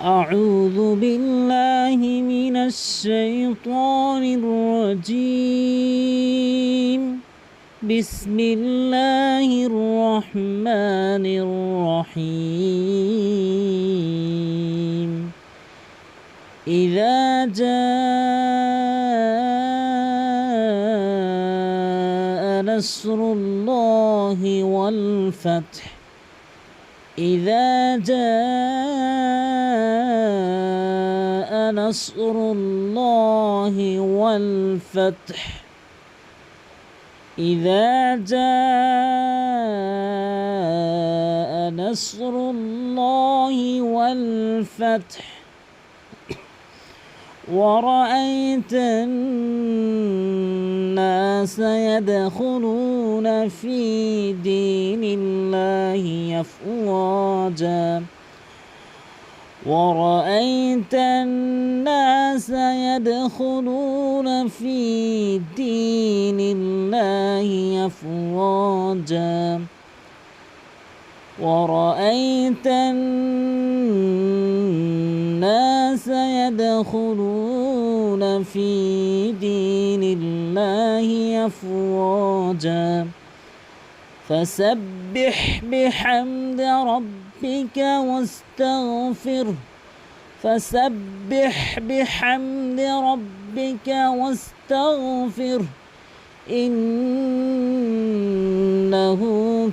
أعوذ بالله من الشيطان الرجيم. بسم الله الرحمن الرحيم. إذا جاء نصر الله والفتح. إذا جاء نصر الله والفتح. إذا جاء نصر الله والفتح ورأيت الناس يدخلون في دين الله أفواجا. ورأيت الناس يدخلون في دين الله أفواجا. ورأيت الناس يدخلون في دين الله أفواجا. فسبح بحمد ربك واستغفره فسبح بحمد ربك واستغفره إنه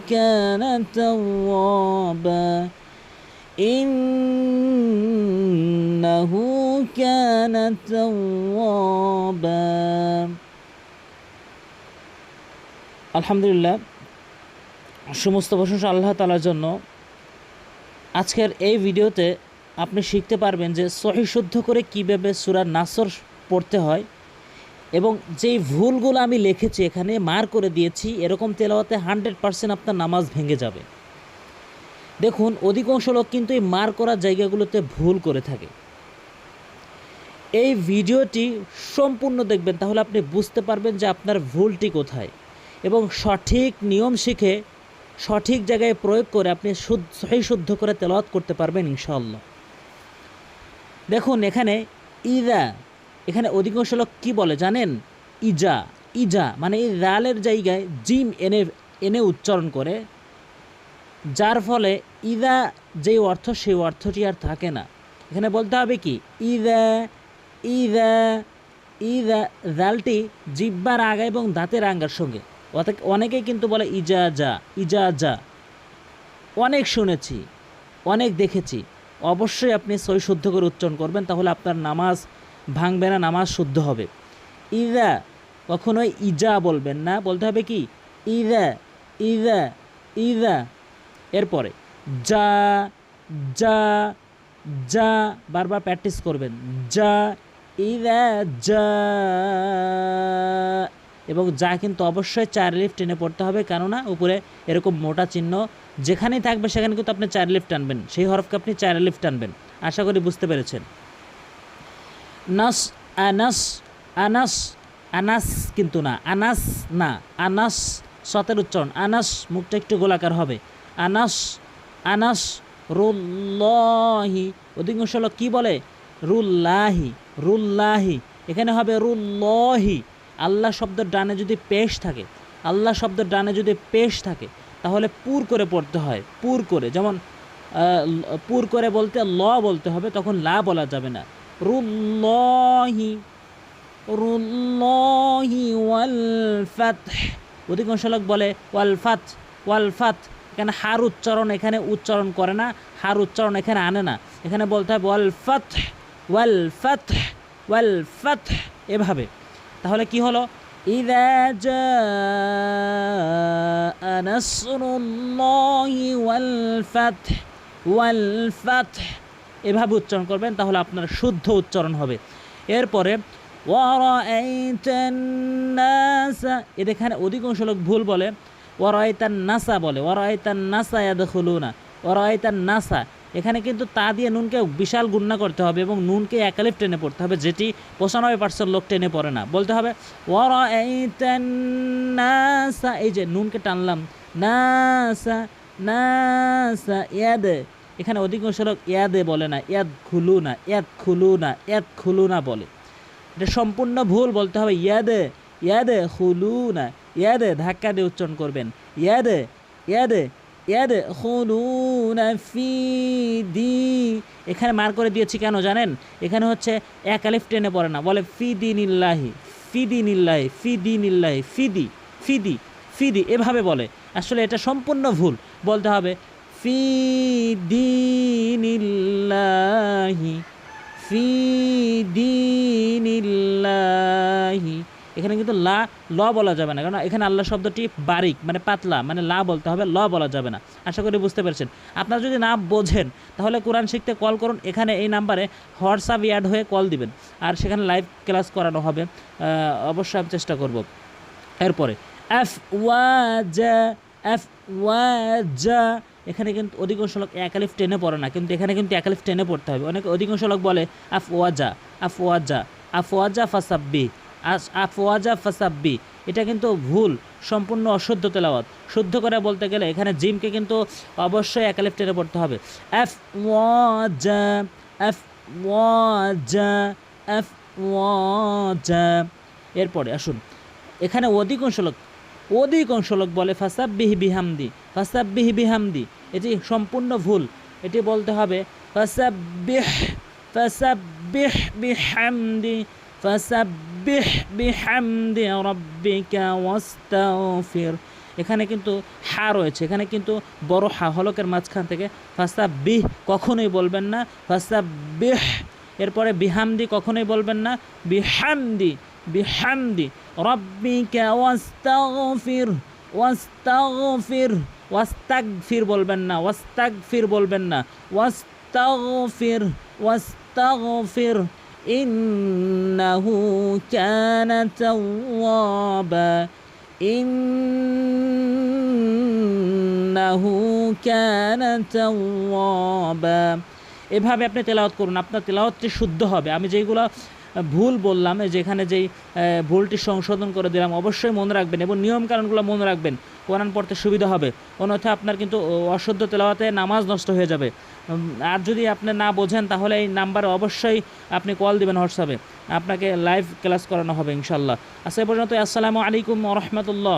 كان توابا. إنه كان توابا. الحمد لله. সমস্ত প্রশংসা আল্লাহ তালার জন্য। আজকের এই ভিডিওতে আপনি শিখতে পারবেন যে সহি শুদ্ধ করে কীভাবে সুরা নাসর পড়তে হয় এবং যেই ভুলগুলো আমি লিখেছি, এখানে মার করে দিয়েছি, এরকম তেলাওয়াতে হান্ড্রেড পারসেন্ট আপনার নামাজ ভেঙে যাবে। দেখুন, অধিকাংশ লোক কিন্তু এই মার করার জায়গাগুলোতে ভুল করে থাকে। এই ভিডিওটি সম্পূর্ণ দেখবেন, তাহলে আপনি বুঝতে পারবেন যে আপনার ভুলটি কোথায় এবং সঠিক নিয়ম শিখে সঠিক জায়গায় প্রয়োগ করে আপনি সহি শুদ্ধ করে তেলাওয়াত করতে পারবেন ইনশাআল্লাহ। দেখুন, এখানে ইদা, এখানে অধিকাংশ লোক কী বলে জানেন? ইজা ইজা মানে এই রালের জায়গায় জিম এনে এনে উচ্চারণ করে, যার ফলে ইদা যেই অর্থ, সেই অর্থটি আর থাকে না। এখানে বলতে হবে কি? ইদা ইদা ইদা জালটি জিব্বার আগা এবং দাঁতের আঙ্গার সঙ্গে। অনেকেই কিন্তু বলে ইজা যা ইজা যা অনেক শুনেছি, অনেক দেখেছি। অবশ্যই আপনি সই শুদ্ধ করে উচ্চারণ করবেন, তাহলে আপনার নামাজ ভাঙবে না, নামাজ শুদ্ধ হবে। ইদা, কখনোই ইজা বলবেন না, বলতে হবে কি? ইদা ইদা ইদা। এরপরে, যা যা যা, বারবার প্র্যাকটিস করবেন। যা, ইদা, যা। এবং যা কিন্তু অবশ্যই চার লিফট টেনে পড়তে হবে। কেননা উপরে এরকম মোটা চিহ্ন যেখানেই থাকবে সেখানে কিন্তু আপনি চার লিফট টানবেন। সেই হরফকে আপনি চার লিফট টানবেন। আশা করি বুঝতে পেরেছেন। নাস, আনাস আনাস আনাস কিন্তু না। আনাস না। আনাস সতের উচ্চারণ। আনাস মুখটা একটু গোলাকার হবে। আনাস আনাস, রুল্লাহি। অধিকাংশ লোক কী বলে? রুল্লাহি রুল্লাহি। এখানে হবে রুল্লহি। আল্লাহ শব্দের ডানে যদি পেশ থাকে, আল্লাহ শব্দের ডানে যদি পেশ থাকে, তাহলে পুর করে পড়তে হয়, পুর করে। যেমন পুর করে বলতে ল বলতে হবে, তখন লা বলা যাবে না। রুল্লহি রুল্লহি ওয়াল ফাতহ। অধিকাংশ লোক বলে ওয়াল ফাত ওয়াল ফাত। এখানে হার উচ্চারণ এখানে উচ্চারণ করে না, হার উচ্চারণ এখানে আনে না। এখানে বলতে হবে ওয়াল ফাত ওয়াল ফাত ওয়াল ফাত এভাবে। তাহলে কি হলো? ওয়াল ওয়াল এভাবে উচ্চারণ করবেন, তাহলে আপনার শুদ্ধ উচ্চারণ হবে। এরপরে ওয়ারাইতান্নাসা এর এখানে অধিকাংশ লোক ভুল বলে। ওয়ারাইতান্নাসা বলে। ওর নাসা এদ হলো ওয়ারাইতান্নাসা তার নাসা। এখানে কিন্তু তা দিয়ে নুনকে বিশাল গুণনা করতে হবে এবং নুনকে একালিফ টেনে পড়তে হবে, যেটি পঁচানব্বই পার্সেন্ট লোক টেনে পড়ে না। বলতে হবে নাসা এই যে নুনকে টানলাম, নাসা নাসা, ইয়াদ এখানে অধিকাংশ লোক ইয়াদে বলে না, ইয়াদ খুলু না, ইয়াদ খুলু না, ইয়াদ খুলু না বলে। এটা সম্পূর্ণ ভুল, বলতে হবে, ইয়াদে ইয়াদে খুলু না, ইয়াদে ধাক্কা দিয়ে উচ্চারণ করবেন, ইয়াদে ইয়াদে না এখানে মার করে দিয়েছি কেন জানেন? এখানে হচ্ছে এক আলিফ টেনে পড়ে না। বলে ফিদি নিল্লাহি ফিদি ফি দিন ইল্লাহি ফি দিন ইল্লাহি ফিদি ফিদি ফিদি এভাবে বলে। আসলে এটা সম্পূর্ণ ভুল। বলতে হবে ফি দিনিল্লাহি ফি দিনিল্লাহি। এখানে কিন্তু লা, ল বলা যাবে না। কারণ এখানে আল্লাহ শব্দটি বারিক মানে পাতলা মানে লা বলতে হবে, ল বলা যাবে না। আশা করি বুঝতে পেরেছেন। আপনারা যদি না বোঝেন, তাহলে কোরআন শিখতে কল করুন। এখানে এই নাম্বারে হোয়াটসঅ্যাপ অ্যাড হয়ে কল দিবেন। আর সেখানে লাইভ ক্লাস করানো হবে। অবশ্যই আমি চেষ্টা করব। এরপরে, এফ ওয়াজা এফ ওয়াজা এখানে কিন্তু অধিকাংশ লোক এক আলিফ টেনে পড়ে না। কিন্তু এখানে কিন্তু এক আলিফ টেনে পড়তে হবে। অনেক অধিকাংশ লোক বলে আফ ওয়াজা আফ ওয়াজা আফ ওয়াজা ফাসাব্বি আস আফ ওয়াজা ফাসাব্বি। এটা কিন্তু ভুল, সম্পূর্ণ অশুদ্ধ তেলাওয়াত। শুদ্ধ করে বলতে গেলে এখানে জিমকে কিন্তু অবশ্যই এক আলিফ টেনে পড়তে হবে। এফ ওয়াজা এফ ওয়াজা এফ ওয়াজা এরপরে আসুন, এখানে অধিকাংশ লোক অধিকাংশ লোক বলে ফাসাব্বিহ বিহামদি ফাসাব্বিহ বিহামদি। এটি সম্পূর্ণ ভুল, এটি বলতে হবে ফাসাব্বিহ ফাসাব্বিহ বিহামদি, ফাসাব্বিহ বিহামদি রাব্বিকা ওয়াস্তাগফির। এখানে কিন্তু হা রয়েছে, এখানে কিন্তু বড় হা, হলকের মাঝখান থেকে ফাসাব্বিহ কখনোই বলবেন না, ফাসাব্বিহ, এরপরে বিহামদি কখনোই বলবেন না, বিহামদি বিহামদি, রব্বিকা ওয়াস্তাগফির ওয়াস্তাগফির ওয়াস্তাগফির বলবেন না, ওয়াস্তাগফির বলবেন না, ওয়াস্তাগফির ওয়াস্তাগফির। ইন্নাহু কানা তাওয়াবা ইন্নাহু কানা তাওয়াবা এভাবে আপনি তেলাওয়াত করুন, আপনার তেলাওয়াতটি শুদ্ধ হবে। আমি যেগুলো ভুল বললাম, যেখানে যেই ভুলটি সংশোধন করে দিলাম, অবশ্যই মনে রাখবেন এবং নিয়মকানুনগুলো মনে রাখবেন। কোরআন পড়তে সুবিধা হবে। অন্যথা আপনার কিন্তু অশুদ্ধ তেলাওয়াতে নামাজ নষ্ট হয়ে যাবে। আর যদি আপনি না বোঝেন, তাহলে এই নাম্বারে অবশ্যই আপনি কল দিবেন হোয়াটসঅ্যাপে আপনাকে লাইভ ক্লাস করানো হবে ইনশাল্লাহ আচ্ছা পর্যন্ত আসসালামু আলাইকুম রহমতুল্লাহ।